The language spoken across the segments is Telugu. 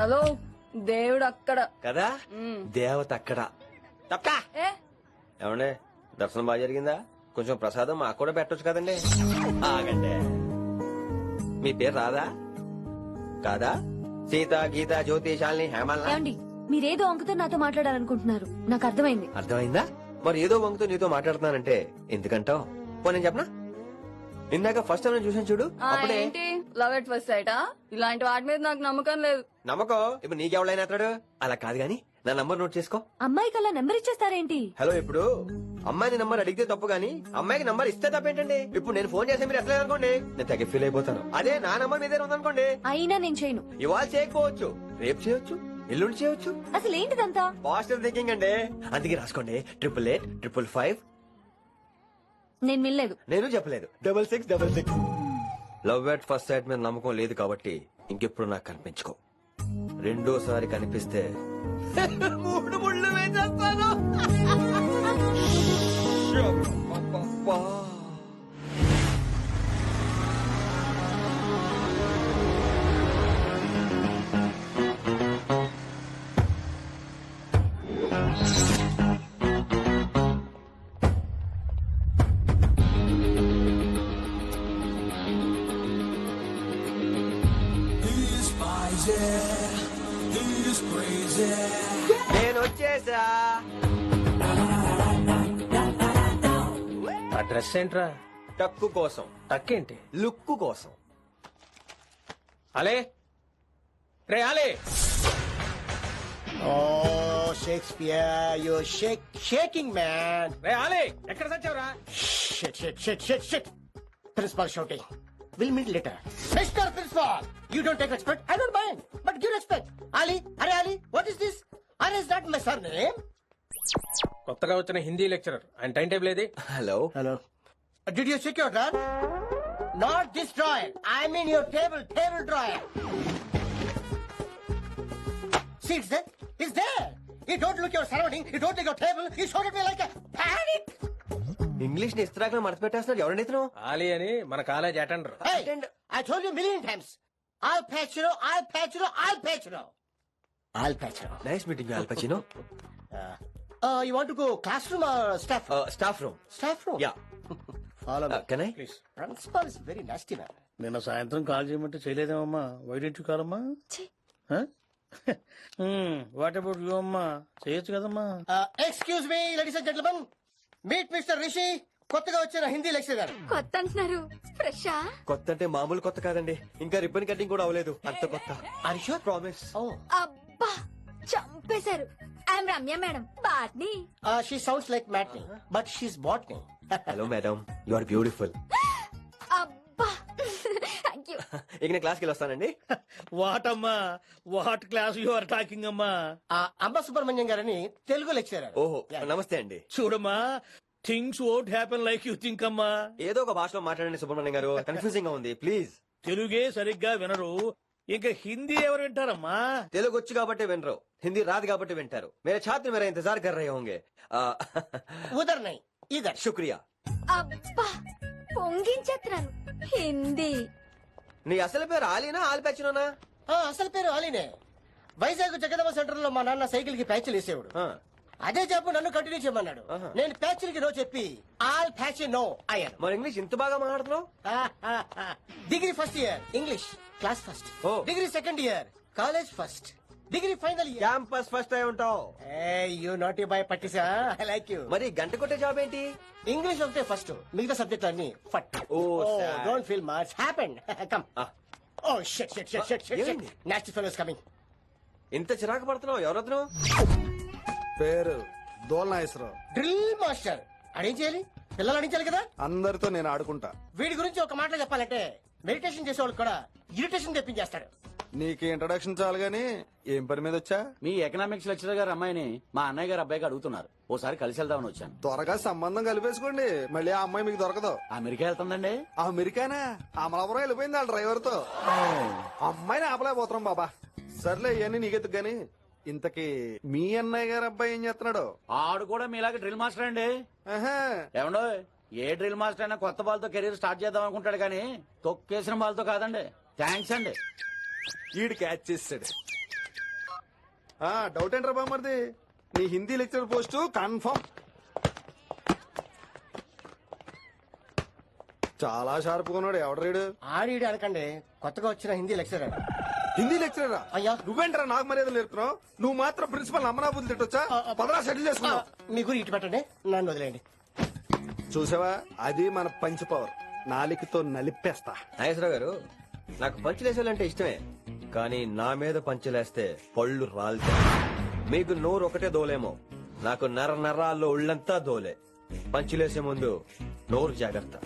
హలో దేవుడు అక్కడ. కదా. దేవత అక్కడ. తప్పకా? ఏ? ఏమండే దర్శనం బాగా జరిగిందా? కొంచెం ప్రసాదం మాకు కూడా పెట్టొచ్చు కదండి. ఆగండి. మీ పేరు రాదా కాదా? సీత గీత జ్యోతి శాలిని హేమల్ ఏమండి మీరేదో అంకుతో నాతో మాట్లాడాలనుకుంటున్నారు. నాకు అర్థమైంది. అర్థమైందా? మరి ఏదో వంగుతో నీతో మాట్లాడుతున్నానంటే ఎందుకంటావు? పో నేను చెప్పనా? ఇందాక ఫస్ట్ టైం నేను చూసాను చూడు. ఆ, అప్పుడే ఏంటి? లవ్ ఎట్ ఫస్ట్ సైటా ఇలాంటి వాటి మీద నాకు నమ్మకం లేదు. నమ్మకం? ఇప్పుడు నీకెవడైనా అతడు? అలా కాదు గాని నా నంబర్ నోట్ చేసుకో. అమ్మాయికి అలా నెంబర్ ఇచ్చేస్తారేంటి? హలో ఇప్పుడు. అమ్మాయిని నంబర్ అడిగితే తప్పు గానీ అమ్మాయికి నంబర్ ఇస్తే తప్పేంటండి? ఇప్పుడు నేను ఫోన్ చేస్తే మీరు ఎట్లా అనుకోండి? నేను తగ్గ ఫీల్ అయిపోతాను. అదే నా నంబర్ మీదే ఉందనుకోండి. అయినా నేను చేయను. ఇవాళ చేయకపోవచ్చు. రేపు చేయొచ్చు. ఎల్లుండి చేయొచ్చు. అసలు ఏంటిదంతా? పాజిటివ్ థింకింగ్ అండి. అందుకే రాసుకోండి. ట్రిపుల్ ఎయిట్ ట్రిపుల్ ఫైవ్ నేను వినలేదు. నేను చెప్పలేదు. Double six double six love at first sight మీద నమ్మకం లేదు కాబట్టి ఇంకెప్పుడు నాకు కనిపించుకో. రెండోసారి కనిపిస్తే మూడు ముళ్ళు వేసేస్తాను. De noche ya. అడ్రస్ ఏంట్రా? టక్కు కోసం. టక్కేంటి? లుక్ కోసం. అలే. రే అలే. Oh Shakespeare you shaking man. రే అలే. ఎక్కడ సచ్చావరా? Principal shooting. Shouting. We'll meet later. Mr. Principal, you don't take respect. I don't mind, but give respect. Ali, Are Ali, what is this? Are is that my surname? కొత్తగా వచ్చిన హిందీ లెక్చరర్ ఆయన టైం టేబుల్ ఏది hello Hello. Uh, did you check your drawer? Not this drawer. I mean your table, table drawer. See, it's there. It's there. You don't look your surrounding. You don't look your table. You showed English నిస్త్రాగ్లో మర్చిపెట్టేస్తున్నాడు ఎవరండి ఆలి అని మన కాలేజ్ అటెండర్. మిలియన్ టైమ్స్ ఆల్ ఫ్యాచరో ఆల్ ఫ్యాచరో ఆల్ ఫ్యాచరో ఆల్ ఫ్యాచరో nice meeting Al Pacino you class room staff room staff room yeah follow me can నిన్న సాయంత్రం కాల్ చేయమంటే చేయలేదేమమ్మా? Why didn't what about you అమ్మా? చేయొచ్చు కదమ్మా? Excuse me ladies and gentlemen Meet Mr. Rishi. కొత్తగా వచ్చిన హిందీ లెక్చరర్ కొత్త అంటున్నారు ఫ్రెషా కొత్త అంటే మామూలు కొత్త కాదండి. ఇంకా రిబ్బన్ కటింగ్ కూడా అవ్వలేదు. అంత కొత్త. ఆర్ షూర్ ప్రామిస్ అబ్బా! చంపేశారు. I'm Ramya madam botany she sounds like matinee but she's botany hello madam you are beautiful ఇక నేను క్లాస్కి వస్తానండి వాట్ అమ్మా what class you are talking అమ్మా? అంబ సుబ్రహ్మణ్యం గారని తెలుగు లెక్చరర్ ఓహో నమస్తే అండి. చూడమ్మా things won't happen like you think అమ్మా. ఏదో ఒక భాషలో మాట్లాడండి సుబ్రహ్మణ్యం గారు. కన్ఫ్యూజింగ్గా ఉంది ప్లీజ్ తెలుగే సరిగ్గా వినరు. ఇంకా హిందీ ఎవరు వింటారమ్మా? తెలుగు వచ్చు కాబట్టి వినరు. హిందీ రాదు కాబట్టి వింటారు. మేరే ఛాత్ర మేరా ఇంతజార్ కర్ రహే హోంగే. ఆ, ఉదర్ నై ఇదర్. శుక్రియా. అబ్బా పొంగించేస్తున్నారు హిందీ. నీ అసలు పేరు ఆలీనా ఆల్పచ్చినోనా అసలు పేరు అలీనే వైజాగ్ జగదమ్మ సెంటర్లో మా నాన్న సైకిల్కి ప్యాచ్లు వేసేవాడు. ఆ, అదే జాబ్ నన్ను కంటిన్యూ చేయమన్నాడు. ఆహా. నేను ప్యాచ్లకి నో చెప్పి ఆల్ ప్యాచ్ నో అయ్యాను. మరి ఇంగ్లీష్ ఇంత బాగా మాట్లాడుతున్నావు? Degree first year English class first. ఓ. Degree second year. College first degree final campus first అయి ఉంటావు. యూ నాట్ బాయ్ పట్టిసా ఐ లైక్ యూ మరి గంట కొట్టే జాబ్ ఏంటి? ఇంగ్లీష్ ఒకటే ఫస్ట్ మిగతా సబ్జెక్ట్ అన్ని ఫట్. Oh, sad. Don't feel much happen come oh shut shut shut shut shut? Next fellows coming ఇంత చిరాకు పడుతున్నావు ఎవరొద్దు పేరు దోల్నాగేశ్వరరావు డ్రిల్ మాస్టర్ అడేం చేయాలి? పిల్లలు అడించాలి కదా? అందరితో నేను ఆడుకుంటా. వీడి గురించి ఒక మాటలో చెప్పాలంటే మెడిటేషన్ చేసేవాళ్ళు కూడా ఇరిటేషన్ తెప్పించేస్తాడు నీకు ఇంట్రడక్షన్ చాలు గాని ఏం పని మీద వచ్చా? మీ ఎకనామిక్స్ లెక్చరర్ గారు అమ్మాయిని మా అన్నయ్య గారు అబ్బాయికి అడుగుతున్నారు. ఓసారి కలిసి వెళ్దామని వచ్చాను. త్వరగా సంబంధం కలిపేసుకోండి. మళ్ళీ ఆ అమ్మాయి మీకు దొరకదు. అమెరికా వెళ్తుందండి. అమెరికానా? అమలాపురం వెళ్ళిపోయింది వాళ్ళ డ్రైవర్తో అమ్మాయిని ఆపలేకపోతున్నాం బాబా. సర్లే ఇవన్నీ నీకెత్తుకు గాని? ఇంతకీ మీ అన్నయ్య గారు అబ్బాయి ఏం చేస్తున్నాడు? ఆడు కూడా మీలాగే డ్రిల్ మాస్టర్ అండి. ఏమండో ఏ డ్రిల్ మాస్టర్ అయినా కొత్త బాల్తో కెరీర్ స్టార్ట్ చేద్దాం అనుకుంటాడు కానీ తొక్కేసిన బాల్తో కాదండి. థ్యాంక్స్ అండి. ఈడు క్యాచ్ చేసాడు ఆ డౌట్ ఏంట్రా బామ్మర్ది? నీ హిందీ లెక్చర్ పోస్ట్ కన్ఫర్మ్ చాలా షార్ప్ ఉన్నాడు ఎవడరీడు ఆడిడి అనకండి కొత్తగా వచ్చిన హిందీ లెక్చరర్ హిందీ లెక్చరరా అయ్యా. నువ్వేంట్రా నాకు మర్యాద నేర్పుతున్నావు? నువ్వు మాత్రం ప్రిన్సిపల్ అమ్మనాబుద్ధి తిట్టొచ్చా పదరా సెటిల్ చేసుకున్నావు. మీ గురి ఇటు పెట్టండి నన్ను వదిలేయండి. చూసావా? అది మన పంచ్ పవర్ నాలికతో నలిపేస్తా. నాగేశ్వరరావు గారు నాకు పంచలేసాలంటే ఇష్టమే. కానీ నా మీద పంచలేస్తే పళ్ళు రాలితే. మీకు నోరు ఒకటే దోలేమో. నాకు నర నరాల్లో ఒళ్ళంతా దోలే. పంచులేసే ముందు నోరు జాగ్రత్త.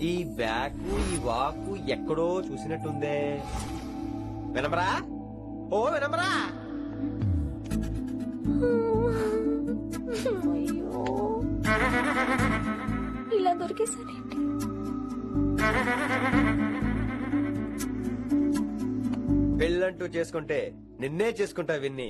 ఈ బ్యాకు ఈ వాకు ఎక్కడో చూసినట్టుందే. వినమరా? ఓ వినమరా? ఇలా దొరికేసానేంటి పెళ్ళంటూ చేసుకుంటే నిన్నే చేసుకుంటా విన్ని.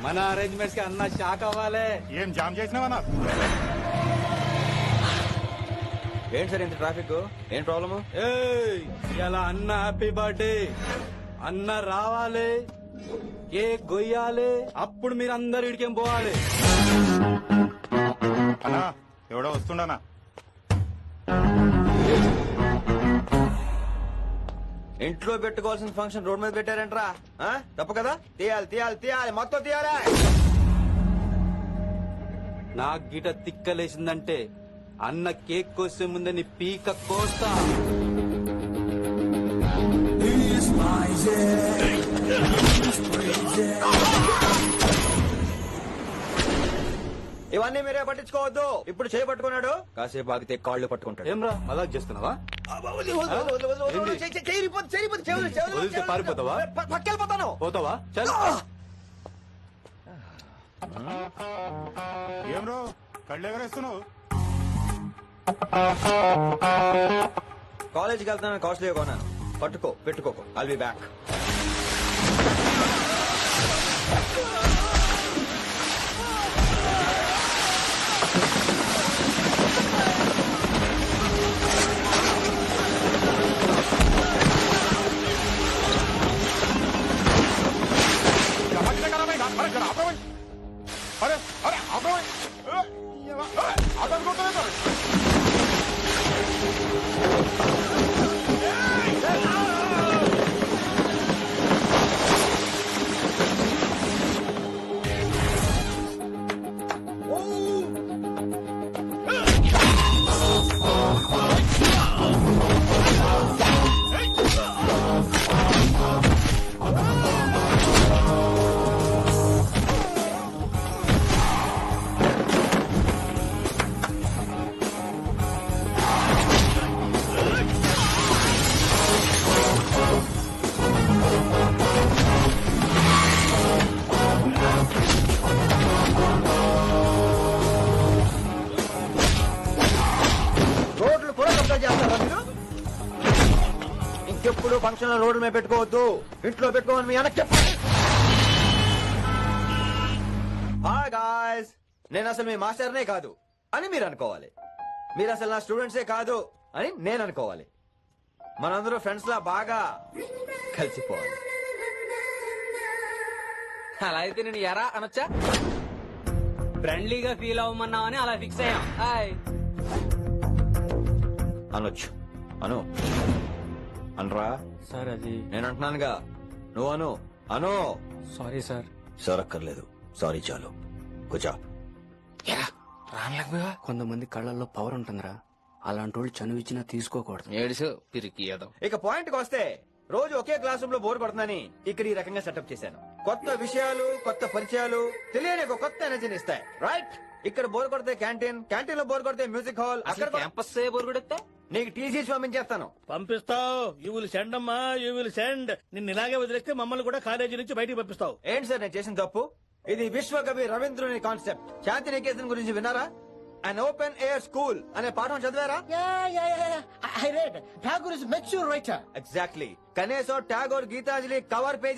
మన అరేంజ్మెంట్స్కి అన్న షాక్ అవ్వాలి. ఏం జామ్ చేసినావన్నా ఏంటి సార్ ఇంత ట్రాఫిక్ ఏం ప్రాబ్లము ఇలా అన్న హ్యాపీ బర్త్డే అన్న రావాలి కేక్ గొయ్యాలి అప్పుడు మీరు అందరు ఇడికేం పోవాలి. అన్నా ఎవడో వస్తుండనా ఇంట్లో పెట్టుకోవాల్సిన ఫంక్షన్ రోడ్ మీద పెట్టారంట్రా. ఆ? తప్పు కదా? తీయాలి తీయాలి తీయాలి మొత్తం తీయాలి. నాకు గిట తిక్కలేసిందంటే అన్న కేక్ కోసే ముందే నీ పీక కోస్తా. ఇవన్నీ మీరే పట్టించుకోవద్దు. ఇప్పుడు చేయి పట్టుకున్నాడు. కాసేపు ఆగితే కాళ్ళు పట్టుకుంటాడు. ఏమ్రా మజాక్ చేస్తున్నావా? పారిపోతావా? పక్కెళ్ళిపోతాను పోతావా? చల్. ఏం రో కళ్ళు ఎగరేస్తున్నావు? కాలేజీకి వెళ్తాను కాస్ట్లీ కొన్నాను పట్టుకో పెట్టుకోకు I'll be back Jamaat-e function రోడ్డు మీద పెట్టుకోవద్దు. ఇంట్లో పెట్టుకోమని మీ వెనక్కి చెప్పండి. హాయ్ గాయ్స్ నేను అసలు మీ మాస్టర్నే కాదు అని మీరు అనుకోవాలి. మీరు అసలు నా స్టూడెంట్సే కాదు అని నేను అనుకోవాలి. మనందరూ ఫ్రెండ్స్ లా బాగా కలిసిపోవాలి. అలా అయితే నేను ఎరా అనొచ్చా? ఫ్రెండ్లీగా ఫీల్ అవ్వమన్నావని అలా ఫిక్స్ అయ్యాం. హాయ్. అనొచ్చు. అను. అనరా. సార్ అది నేను అంటున్నానుగా నువ్వు అను. అను. Sorry sir. సరక్కర్లేదు. సారీ చాలు. కూర్చో. కొంతమంది కళ్ళల్లో పవర్ ఉంటుందిరా. అలాంటి వాళ్ళు చనువిచ్చినా తీసుకోకూడదు. ఏడుసు పిరికి ఏదో. ఇక పాయింట్కి వస్తే రోజు ఒకే క్లాస్ రూమ్లో బోర్ కొడుతుందని ఇక్కడ ఈ రకంగా సెటప్ చేశాను. కొత్త విషయాలు కొత్త పరిచయాలు తెలియని ఒక కొత్త ఎనర్జీని ఇస్తాయి. రైట్ ఇక్కడ బోర్ కొడితే క్యాంటీన్ క్యాంటీన్లో బోర్ కొడితే మ్యూజిక్ హాల్ అక్కడ కూడా- క్యాంపస్ బొరుగుడెత్తే నీకు టీసీ పంపించేస్తాను పంపిస్తావు. యూ విల్ సెండ్ అమ్మా. యూ విల్ సెండ్ నిన్ను ఇలాగే వదిలేస్తే మమ్మల్ని కూడా కాలేజీ నుంచి బయటికి పంపిస్తావు. ఏంటి సార్ నేను చేసిన తప్పు? ఇది విశ్వకవి రవీంద్రుని కాన్సెప్ట్. శాంతి నికేతన్ గురించి విన్నారా? అన్ ఓపెన్ ఎయిర్ స్కూల్ అనే పాఠం చదివారా? mature writer. ఎగ్జాక్ట్లీ కనీసం ట్యాగోర్ గీతాంజలి కవర్ పేజీ